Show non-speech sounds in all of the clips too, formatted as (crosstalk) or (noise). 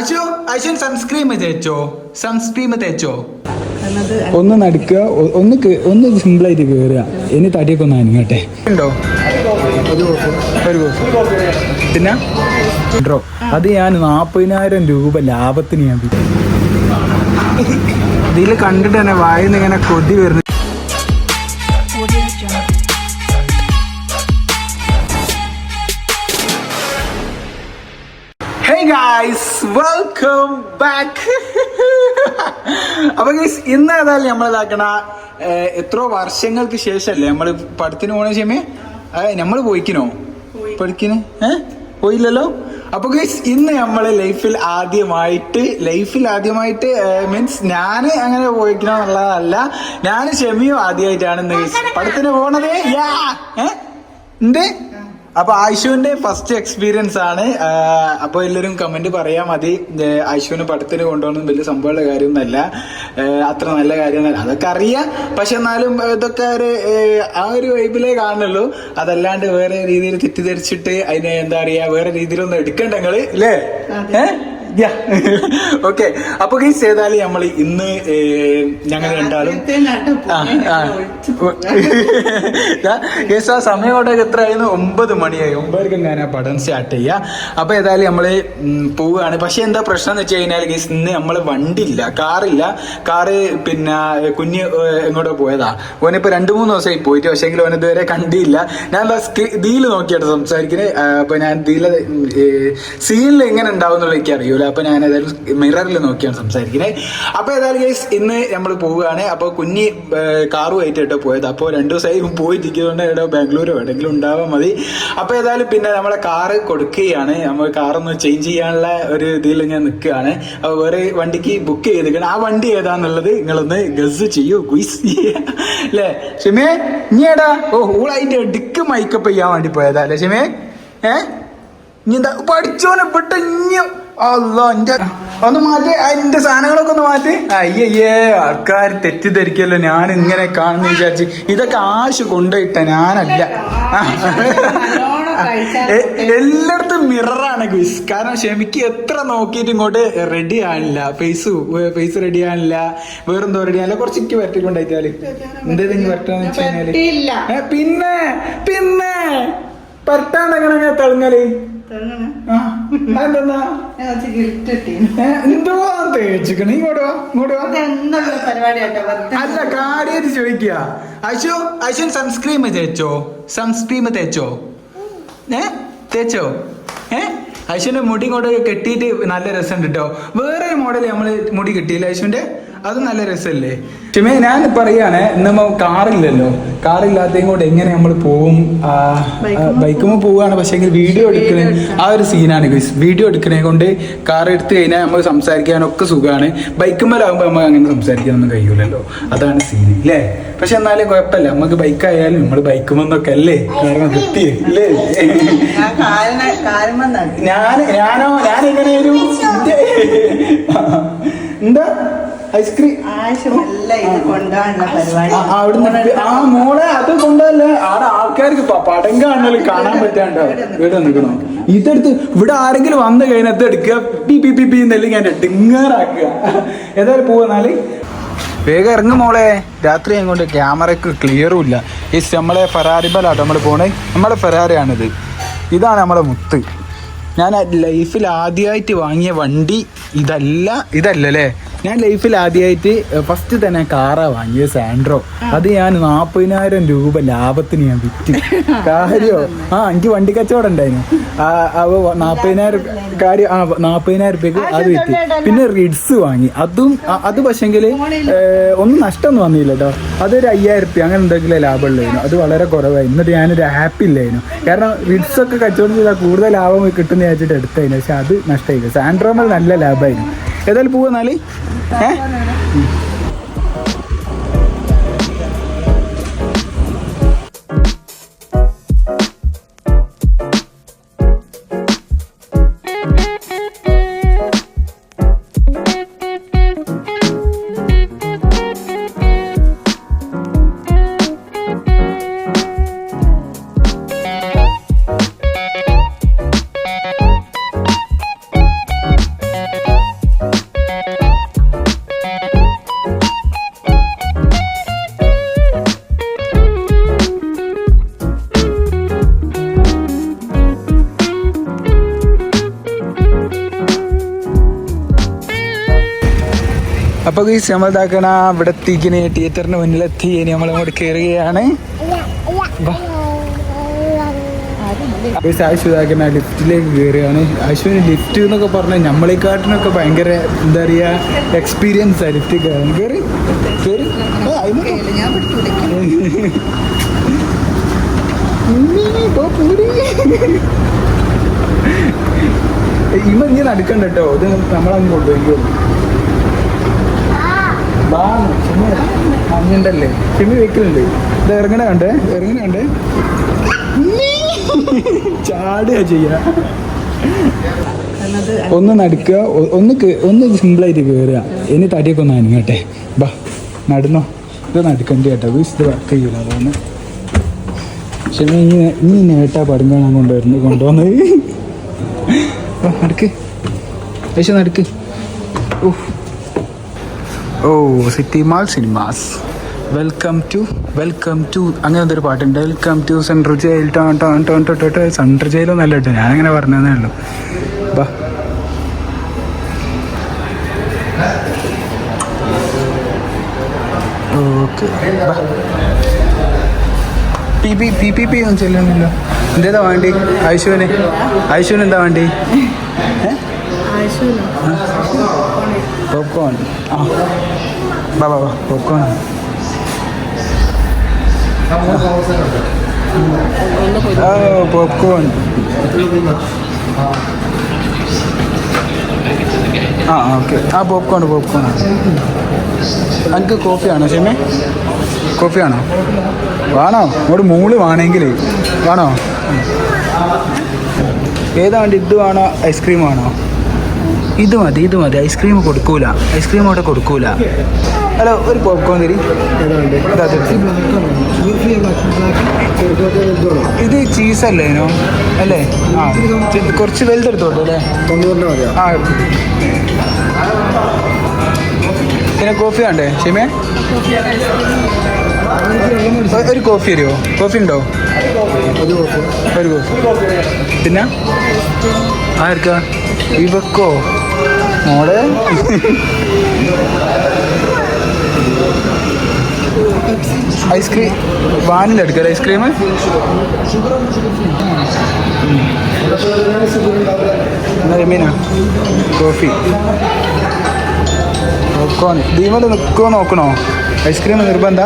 അശു അശുൻ സൺസ്ക്രീം തേച്ചോ? സൺസ്ക്രീം തേച്ചോ? ഒന്ന് നടക്കുക ഒന്ന് ഒന്ന് സിമ്പിൾ ആയിട്ട് കയറുക ഇനി തടിയൊക്കെ ഒന്ന് അനങ്ങട്ടെ. ഉണ്ടോ? ഒരു പിന്നെ ഡ്രോ അത് ഞാൻ നാൽപ്പതിനായിരം രൂപ ലാഭത്തിന് ഞാൻ. ഇതിൽ കണ്ടിട്ട് തന്നെ വായിന്ന് ഇങ്ങനെ കൊതി വരുന്നു ഹേ ഗായ്സ് വെൽക്കം ബാക്ക് അപ്പൊ ഗൈസ് ഇന്ന് ഏതായാലും നമ്മൾ ഇതാക്കണ എത്രയോ വർഷങ്ങൾക്ക് ശേഷമല്ലേ നമ്മൾ പഠിത്തിന് പോണ ക്ഷമേ നമ്മൾ പോയിക്കണോ പഠിക്കിന്? ഏ പോയില്ലല്ലോ? അപ്പൊ ഗൈസ് ഇന്ന് നമ്മൾ ലൈഫിൽ ആദ്യമായിട്ട് ലൈഫിൽ ആദ്യമായിട്ട് മീൻസ് ഞാൻ അങ്ങനെ പോയിക്കണോ എന്നുള്ളതല്ല ഞാൻ ക്ഷമിയും ആദ്യമായിട്ടാണ് ഇന്ന് ഗൈസ് പഠിത്തിന് പോണത്. യാ ഏ എന്ത് അപ്പൊ ആയിഷുവിന്റെ ഫസ്റ്റ് എക്സ്പീരിയൻസ് ആണ്. അപ്പൊ എല്ലാവരും കമന്റ് പറയാ മതി. ആയിഷുവിന് പടത്തിന് കൊണ്ടുപോകണം വലിയ സംഭവമുള്ള കാര്യമൊന്നുമല്ല. അത്ര നല്ല കാര്യമൊന്നുമല്ല. അതൊക്കെ അറിയാം. പക്ഷെ എന്നാലും ഇതൊക്കെ ഒരു ആ ഒരു വൈബിലേ കാണുള്ളൂ അതല്ലാണ്ട് വേറെ രീതിയിൽ തെറ്റിദ്ധരിച്ചിട്ട് അതിനെ എന്താ പറയാ വേറെ രീതിയിലൊന്നും എടുക്കണ്ട നിങ്ങൾ ഏഹ് ഓക്കെ (laughs) അപ്പൊ ഗൈസ് ഏതായാലും നമ്മൾ ഇന്ന് ഞങ്ങൾ രണ്ടാളും ആ, ആ. (laughs) സമയമോടെ എത്രയായിരുന്നു ഒമ്പത് മണിയായി. ഒമ്പതരക്കും ഞാൻ ആ പഠനം സ്റ്റാർട്ട് ചെയ്യുക അപ്പൊ ഏതായാലും നമ്മൾ പോവുകയാണ്. പക്ഷെ എന്താ പ്രശ്നം എന്ന് വെച്ച് കഴിഞ്ഞാൽ കേസ് ഇന്ന് നമ്മൾ വണ്ടിയില്ല. കാറില്ല. കാറ് പിന്നെ കുഞ്ഞ് എങ്ങോട്ടോ പോയതാ. ഓനിപ്പോ രണ്ടു മൂന്ന് ദിവസമായി പോയിട്ട് പക്ഷെ ഓൻ ഇതുവരെ കണ്ടില്ല. ഞാൻ ദീൽ നോക്കിയിട്ട് സംസാരിക്കുന്നത് അപ്പൊ ഞാൻ ദീല സീനിൽ എങ്ങനെ ഉണ്ടാവും എന്നുള്ള എനിക്ക് അറിയൂല അപ്പൊ ഞാൻ ഏതായാലും മിററിൽ നോക്കിയാണ് സംസാരിക്കുന്നത് അപ്പൊ ഏതായാലും ഗൈസ് ഇന്ന് നമ്മൾ പോവുകയാണ്. അപ്പൊ കുഞ്ഞി കാറുമായിട്ട് കേട്ടോ പോയത്. അപ്പോൾ രണ്ടു ദിവസമായി പോയിട്ടിരിക്കുന്നതുകൊണ്ട് എവിടെ ബാംഗ്ലൂരോ എവിടെയെങ്കിലും ഉണ്ടാവാൻ മതി. അപ്പൊ ഏതായാലും പിന്നെ നമ്മളെ കാറ് കൊടുക്കുകയാണ്. നമ്മൾ കാറൊന്ന് ചേഞ്ച് ചെയ്യാനുള്ള ഒരു ഇതിൽ ഞാൻ നിൽക്കുകയാണ്. അപ്പൊ വേറെ വണ്ടിക്ക് ബുക്ക് ചെയ്തിരിക്കണം ആ വണ്ടി ഏതാന്നുള്ളത് നിങ്ങളൊന്ന് ഗസ് ചെയ്യൂ ക്വിസ് അല്ലേ? ഷിമേ ഇനി ഏടാ ഓ ഹൂളായിട്ട് ഡിക്ക് മൈക്കപ്പ് ചെയ്യാൻ വേണ്ടി പോയതാ. അല്ലേ ഷിമേ? ഏ? ഇനി എന്താ? പഠിച്ചോനെ പെട്ട ഇഞ്ഞു അല്ലോ എന്റെ ഒന്ന് മാറ്റി. അതിന്റെ സാധനങ്ങളൊക്കെ ഒന്ന് മാറ്റി. അയ്യയ്യേ ആൾക്കാർ തെറ്റിദ്ധരിക്കല്ലോ? ഞാൻ ഇങ്ങനെ കാണുന്ന വിചാരിച്ച് ഇതൊക്കെ ആശു കൊണ്ടുപോയിട്ട ഞാനല്ല. എല്ലായിടത്തും മിററാണ് ക്വിസ് കാരണം ക്ഷമിക്ക് എത്ര നോക്കിയിട്ട് ഇങ്ങോട്ട് റെഡി ആണില്ല ഫേസ് ഫേസ് റെഡി ആണില്ല വേറെന്തോ റെഡി ആണില്ല കുറച്ച് വരട്ടിക്കൊണ്ടായിട്ടാൽ. എന്തേതെങ്കിലും വരട്ടാന്ന് വെച്ച് കഴിഞ്ഞാൽ. പറ്റിയില്ല. പിന്നെ പിന്നെ. പരട്ടാണ്ട് എങ്ങനെ അങ്ങനെ തെളിഞ്ഞാൽ? അല്ല കാര്യമായിട്ട് ചോദിക്കുക അശു അശു സൺസ്ക്രീം തേച്ചോ? സൺസ്ക്രീം തേച്ചോ? ഏ തേച്ചോ? ഏ അശുവിന്റെ മുടി ഇങ്ങോട്ട് കെട്ടിയിട്ട് നല്ല രസമുണ്ട് കേട്ടോ വേറെ മോഡൽ നമ്മൾ മുടി കിട്ടിയില്ല അശുവിന്റെ അത് നല്ല രസമല്ലേ ചുമേ ഞാൻ പറയാണ് ഇന്ന് കാറില്ലല്ലോ. കാറില്ലാത്തതും കൊണ്ട് എങ്ങനെ നമ്മൾ പോവും? ബൈക്കുമ്പോൾ പോവുകയാണ് പക്ഷേ വീഡിയോ എടുക്കണേ ആ ഒരു സീനാണ് ഗൈസ് വീഡിയോ എടുക്കണേ കൊണ്ട് കാർ എടുത്തു കഴിഞ്ഞാൽ നമ്മൾ സംസാരിക്കാനൊക്കെ സുഖമാണ് ബൈക്കുമ്പോഴാകുമ്പോൾ നമ്മൾ അങ്ങനെ സംസാരിക്കാനൊന്നും കഴിയൂലല്ലോ. അതാണ് സീൻ അല്ലേ പക്ഷെ എന്നാലും കുഴപ്പമില്ല. നമുക്ക് ബൈക്കായാലും നമ്മൾ ബൈക്കുമെന്നൊക്കെ അല്ലേ? കാരണം കിട്ടി അല്ലേ ഞാൻ ഞാനോ ഞാൻ എങ്ങനെ ഒരു എന്താ? ഐസ്ക്രീം. അവിടുന്ന് ആ മോളെ അത് കൊണ്ടല്ലേ ആടെ ആൾക്കാർക്ക് പടം കാണലും കാണാൻ പറ്റാണ്ടോ? ഇവിടെ നിൽക്കണോ. ഇതെടുത്ത് ഇവിടെ ആരെങ്കിലും വന്നു കഴിഞ്ഞാൽ ഇത് എടുക്കുക. പി പി പി പി എന്നല്ലേ ഞാൻ ഡിങ്ങറാക്കുക. ഏതായാലും പോവെന്നാൽ വേഗം ഇറങ്ങും മോളെ. രാത്രി കൊണ്ട് ക്യാമറക്ക് ക്ലിയറും ഇല്ല. ഈ നമ്മളെ ഫെറാറിബലാട്ടോ നമ്മൾ പോണേ. നമ്മളെ ഫെറാറിയാണിത് ഇതാണ് നമ്മളെ മുത്ത്. ഞാൻ ലൈഫിൽ ആദ്യമായിട്ട് വാങ്ങിയ വണ്ടി ഇതല്ല ഇതല്ലല്ലേ? ഞാൻ ലൈഫിൽ ആദ്യമായിട്ട് ഫസ്റ്റ് തന്നെ കാറാ വാങ്ങിയത് സാൻഡ്രോ അത് ഞാൻ നാൽപ്പതിനായിരം രൂപ ലാഭത്തിന് ഞാൻ വിറ്റ്. (laughs) കാര്യോ? ആ എനിക്ക് വണ്ടി കച്ചവടം ഉണ്ടായിരുന്നു. ആ, അവ നാൽപ്പതിനായിരം കാര്യം? ആ നാൽപ്പതിനായിരം രൂപയ്ക്ക് അത് വിറ്റ്. പിന്നെ റിഡ്സ് വാങ്ങി. അതും അത് പക്ഷെങ്കിൽ ഒന്നും നഷ്ടമൊന്നും വന്നില്ല കേട്ടോ അതൊരു അയ്യായിരം റുപ്യ അങ്ങനെ എന്തെങ്കിലും ലാഭം ഉള്ളായിരുന്നു അത് വളരെ കുറവായി. എന്നിട്ട് ഞാനൊരു ഹാപ്പി ഇല്ലായിരുന്നു. കാരണം റിഡ്സ് ഒക്കെ കച്ചവടം ചെയ്താൽ കൂടുതൽ ലാഭം കിട്ടുന്ന വിചാരിച്ചിട്ട് എടുത്തതിന്. പക്ഷെ അത് നഷ്ടമായില്ല. സാൻഡ്രോമൽ നല്ല ലാഭമായിരുന്നു. ഏതായാലും പോവാന്നാൽ ഏഹ് അപ്പൊ ഈ നമ്മൾ ഇതാക്കണ ഇവിടെ എത്തിക്കണ തിയേറ്ററിന് മുന്നിലെത്തി. ഇനി നമ്മൾ അങ്ങോട്ട് കയറുകയാണ് ആശു ലിഫ്റ്റിലേക്ക് കയറുകയാണ് ആശുവിന് ലിഫ്റ്റ് എന്നൊക്കെ പറഞ്ഞാൽ നമ്മളെക്കാട്ടിനൊക്കെ ഭയങ്കര എന്താ പറയാ എക്സ്പീരിയൻസ് ആ ലിഫ്റ്റ് കയറി കയറി ഇമ്മ ഇങ്ങനെ അടുക്കണ്ട കേട്ടോ. ഇത് നമ്മളങ്ങ് മഞ്ഞുണ്ടല്ലേ? ചെമ്മി വെക്കലുണ്ട്. ഇത് ഇറങ്ങണ കണ്ടേ? ഇറങ്ങണ കണ്ടേ? ചാടുക ചെയ്യാ. ഒന്ന് നടക്കുക. ഒന്ന് ഒന്ന് സിമ്പിളായിട്ട് കയറുക ഇനി തടിയൊക്കെ ഒന്ന് അനങ്ങട്ടെ. ബാ നടന്നോ. ഇത് നടക്കണ്ട കേട്ടോ. വീസ് ഇത് വർക്ക് ചെയ്യൂല അതാണ്. പക്ഷെ നീ ഇനി നേട്ടാ പടം കൊണ്ടുവരുന്നു കൊണ്ടുവന്നത് നടക്ക്. പക്ഷെ നടക്ക്. ഉഫ്. ഓ city mall cinemas welcome to welcome to അങ്ങനത്തെ ഒരു പാട്ടുണ്ട്. വെൽക്കം ടു സെൻട്രൽ ജയിൽ ടോൺ ടോൺ ടോൺ ടോട്ടോ ടോ സെൻട്രൽ ജയിലൊന്നും നല്ല കേട്ടോ. ഞാനങ്ങനെ പറഞ്ഞതേ ഉള്ളൂ. ബാ. ഓക്കെ പി പി പി പി പി ഒന്നും ചെല്ലുന്നില്ല എന്തേതാ വേണ്ടി? ഐശുവിന്? ഐശുവിന് എന്താ വേണ്ടി? പോപ്കോൺ ആ ബാ ബാ ബാ പോപ്കോൺ പോപ്കോൺ ആ ഓക്കെ ആ പോപ്കോൺ പോപ്കോൺ എനിക്ക് കോഫിയാണോ ഷെമേ കോഫിയാണോ? വേണോ? ഒരു മൂൾ വേണമെങ്കിൽ വേണോ? ഏതാണ്ട് ഇത് വേണോ? ഐസ്ക്രീം വേണോ? ഇത് മതി ഇത് മതി. ഐസ്ക്രീം കൊടുക്കൂല. ഐസ്ക്രീം അവിടെ കൊടുക്കൂല. ഹലോ ഒരു പോപ്കോൺ തരി. ഇതാ ചീസല്ലേ ഇതിനോ അല്ലേ ആ കുറച്ച് വലുതെടുത്തോട്ടെ അല്ലേ? ആ. പിന്നെ കോഫി വേണ്ടേ ഷിമേ ഒരു കോഫി തരുമോ കോഫി ഉണ്ടോ? ഒരു കോഫി പിന്നെ? ആർക്കാ? ഇവക്കോ? മോളെ? Ice cream. വാനില എടുക്കല്ലേ ice cream. Rameena? Coffee. Popcorn ദീപം നിൽക്കുമോ നോക്കണോ? ഐസ്ക്രീം നിർബന്ധ.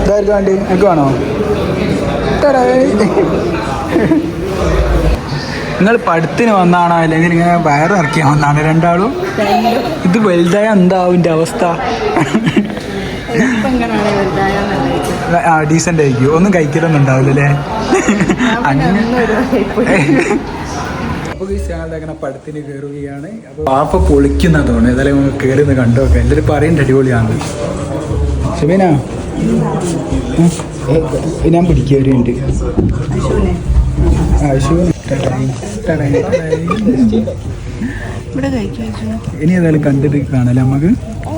ഇതായിരിക്കും വേണ്ടി എനിക്ക് വേണോ നിങ്ങൾ പഠിത്തിന് വന്നാണോ? അല്ലെങ്കിൽ ഇങ്ങനെ വയറിറക്കിയാ വന്നാണോ രണ്ടാളും? ഇത് വലുതായ എന്താവും എന്റെ അവസ്ഥ? ഡീസന്റ് ആയിരിക്കും. ഒന്നും കഴിക്കലൊന്നും ഉണ്ടാവില്ലല്ലേ? അങ്ങനെ അപ്പോൾ അങ്ങനെ പടത്തിന് കയറുകയാണ് അപ്പോൾ പാപ്പ ഏതായാലും നമുക്ക് കയറി ഒന്ന് കണ്ടു നോക്കാം. എല്ലാവരും പറയുന്നുണ്ട് അടിപൊളിയാണ്. ഏ, ഞാൻ കഴിക്കാൻ ഇനി ഏതായാലും കണ്ടിട്ട് കാണാല്ലേ നമുക്ക്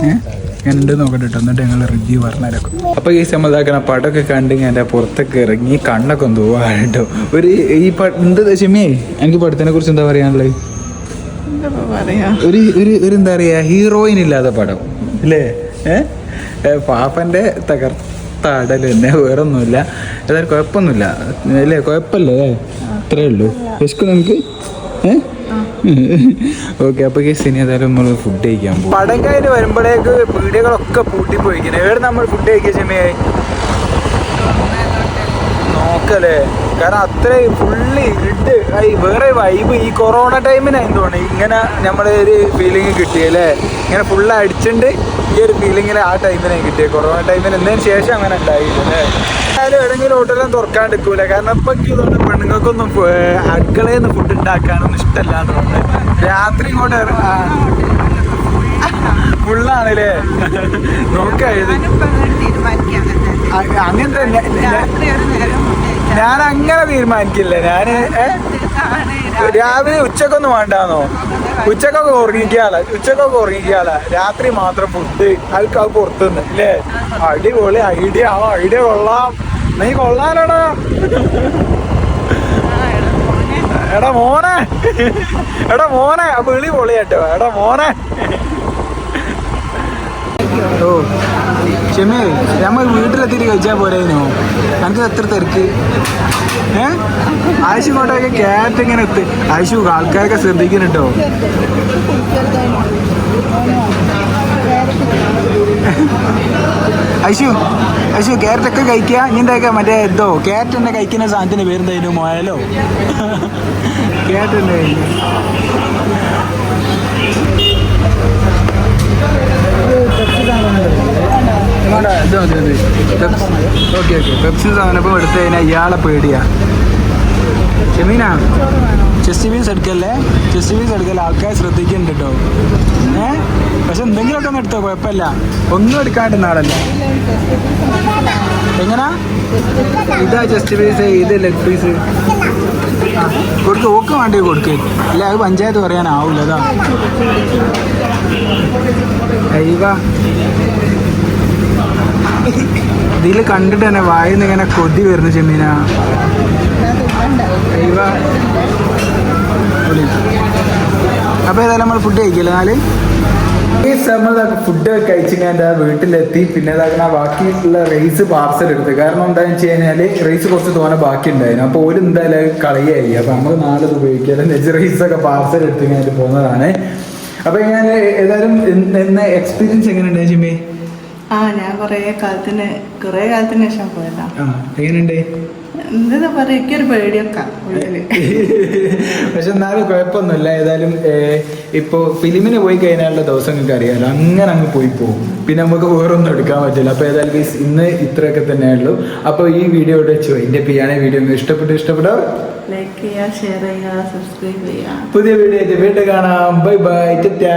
ഏഹ് ഞാൻ ഉണ്ട് നോക്കട്ടെ കേട്ടോ എന്നിട്ട് ഞങ്ങൾ റിവ്യൂ പറഞ്ഞേക്കും അപ്പോൾ ഈ സമ്മതാക്കണ പടമൊക്കെ കണ്ട് ഞാൻ എന്റെ പുറത്തൊക്കെ ഇറങ്ങി കണ്ണൊക്കെ ഒന്ന് പോവാണ് കേട്ടോ ഒരു ഈ പാട്ട് എന്താ ഷിമിയേ എനിക്ക് പടത്തിനെ കുറിച്ച് എന്താ പറയാനുള്ളത് ഒരു ഒരു ഒരു എന്താ പറയാ ഹീറോയിൻ ഇല്ലാത്ത പടം. അല്ലേ ഏഹ് പാപ്പന്റെ തകർത്താടൽ തന്നെ വേറെ ഒന്നുമില്ല ഏതായാലും കുഴപ്പമൊന്നുമില്ല. അല്ലേ? കുഴപ്പമില്ലേ അത്രേ ഉള്ളൂ. വിശക്കു നമുക്ക് ഏഹ് (laughs) ഓക്കെ അപ്പൊ കേസ് സിനി ഏതായാലും നമ്മൾ ഫുഡ് കഴിക്കാൻ പോകും പടം കഴിഞ്ഞ് വരുമ്പോഴേക്ക് പീടികളൊക്കെ പൂട്ടി പോയിക്കുന്നത് എവിടെ നമ്മൾ ഫുഡ് കഴിക്കുക ചെമ്മയായി നോക്കല്ലേ. കാരണം അത്രയും ഫുള്ളി ഇട്ട് ഈ വേറെ വൈബ് ഈ കൊറോണ ടൈമിനായി തോന്നി ഇങ്ങനെ നമ്മളെ ഒരു ഫീലിംഗ് കിട്ടിയല്ലേ ഇങ്ങനെ ഫുള്ള് അടിച്ചിട്ടുണ്ട് ഈ ഒരു ഫീലിങ്ങിൽ ആ ടൈമിനായി കിട്ടിയത് കൊറോണ ടൈമിന് എന്നതിന് ശേഷം അങ്ങനെ ഉണ്ടായില്ലേ ആയാലും ഏതെങ്കിലും ഹോട്ടലൊന്നും തുറക്കാണ്ടിരിക്കൂല കാരണം ഇപ്പൊ എനിക്ക് തോന്നുന്നു പെണ്ണുങ്ങൾക്കൊന്നും അടുക്കളയിൽ നിന്ന് ഫുഡ് ഉണ്ടാക്കാനൊന്നും ഇഷ്ടമല്ലാത്തതുകൊണ്ട് രാത്രി ഇങ്ങോട്ട്. ഫുള്ളാണല്ലേ നോക്കായത് ഞ- ഞാൻ അങ്ങനെ തീരുമാനിക്കില്ല. ഞാൻ? രാവിലെ ഉച്ചക്കൊന്നും വേണ്ടാന്നോ? ഉച്ചക്കൊക്കെ ഉറങ്ങിക്കാല. ഉച്ചക്കൊക്കെ ഉറങ്ങിക്കാല. രാത്രി മാത്രം ഫുഡ് അതൊക്കെ അത് പുറത്തുനിന്ന് അല്ലേ അടിപൊളി. ഐഡിയ. ആ ഐഡിയ കൊള്ളാം. നീ കൊള്ളാലോടാ. എടാ മോനെ. എടാ മോനെ. വിളി പൊളിയാട്ടോ. എടാ മോനെ. ഓ ക്ഷമേ നമ്മൾ വീട്ടിലെത്തിയിട്ട് കഴിച്ചാൽ പോരായിരുന്നു എനിക്ക് എത്ര തിരക്ക്? ഏ? ആയിഷു കോട്ടയൊക്കെ ക്യാറ്റ് ഇങ്ങനെ എത്തി. ആയിഷു ആൾക്കാരൊക്കെ ശ്രദ്ധിക്കുന്നുട്ടോ (laughs) ഐശു ഐശു ക്യാരറ്റൊക്കെ കഴിക്കുക ഇനി എന്താ മറ്റേ എന്തോ ക്യാരറ്റ് തന്നെ കഴിക്കുന്ന സാധനത്തിന് പേരെന്തായാലും മോയാലോ? (laughs) ക്യാരറ്റ് തന്നെ കഴിക്കുക ഓക്കെ ഓക്കെ. പെപ്സി സാധനം എടുത്തു കഴിഞ്ഞാൽ ഇയാളെ പേടിയാ. ഷെമീന ചെസ്റ്റ് പീസ് എടുക്കല്ലേ ചെസ്റ്റ് പീസ് എടുക്കല്ലേ ആൾക്കാർ ശ്രദ്ധിക്കുന്നുണ്ട് കേട്ടോ ഏ? പക്ഷെ എന്തെങ്കിലുമൊക്കെ ഒന്ന് എടുത്തോ കുഴപ്പമില്ല. ഒന്നും എടുക്കാണ്ട് നാളല്ല എങ്ങനാ? ഇതാ ചെസ്റ്റ് പീസ് ഇത് ലെഗ് പീസ് കൊടുക്ക് ഓക്ക് വേണ്ടി കൊടുക്ക്. അല്ല അത് പഞ്ചായത്ത് പറയാനാവില്ല അതാ. അയ്യവാ ഇതിൽ കണ്ടിട്ട് തന്നെ വായിന്ന് ഇങ്ങനെ കൊതി വരുന്നു ചെമ്മീന അപ്പൊ ഏതായാലും നമ്മൾ ഫുഡ് കഴിക്കില്ല നാല്? ഈ സമയത്ത് ഫുഡ് കഴിച്ച് ഞാൻ എന്താ വീട്ടിലെത്തി. പിന്നെ ഇതാക്കുന്ന ബാക്കിയുള്ള റൈസ് പാർസൽ എടുത്ത്. കാരണം എന്താണെന്ന് വെച്ച് കഴിഞ്ഞാൽ റൈസ് കുറച്ച് തോനെ ബാക്കി ഉണ്ടായിരുന്നു അപ്പോൾ ഒരു എന്തായാലും കളയായി അപ്പോൾ നമ്മൾ നാളെ ഉപയോഗിക്കാതെ നെജ് റൈസൊക്കെ ഒക്കെ പാർസൽ എടുത്ത് ഞാൻ പോകുന്നതാണ്. അപ്പോൾ ഞാൻ ഏതായാലും എന്ന എക്സ്പീരിയൻസ് എക്സ്പീരിയൻസ് എങ്ങനെയുണ്ട് ജിമ്മി? ആ ഞാൻ കുറേ കാലത്തിന് കുറേ കാലത്തിന് ശേഷം പോയതാണ് ആ എങ്ങനെയുണ്ട്? എന്താ പറയുക എനിക്കൊരു പേടിയൊക്കെ പക്ഷെ എന്നാലും കുഴപ്പമൊന്നുമില്ല. ഏതായാലും ഇപ്പൊ ഫിലിമിന് പോയി കഴിഞ്ഞാലുള്ള ദിവസം നിങ്ങൾക്ക് അറിയാമല്ലോ അങ്ങനെ അങ്ങ് പോയി പോകും. പിന്നെ നമുക്ക് വേറൊന്നും എടുക്കാൻ പറ്റില്ല. അപ്പൊ ഏതായാലും ഇന്ന് ഇത്രയൊക്കെ തന്നെയുള്ളൂ അപ്പൊ ഈ വീഡിയോ ഇവിടെ വെച്ചു എന്റെ പിയാണെ വീഡിയോ ഇഷ്ടപ്പെട്ടു ഇഷ്ടപ്പെട്ടോ? ലൈക്ക് ചെയ്യുക ഷെയർ ചെയ്യുക സബ്സ്ക്രൈബ് ചെയ്യുക. പുതിയ വീഡിയോ ആയിട്ട് വീണ്ടും കാണാം. ബൈ ബൈ ടാ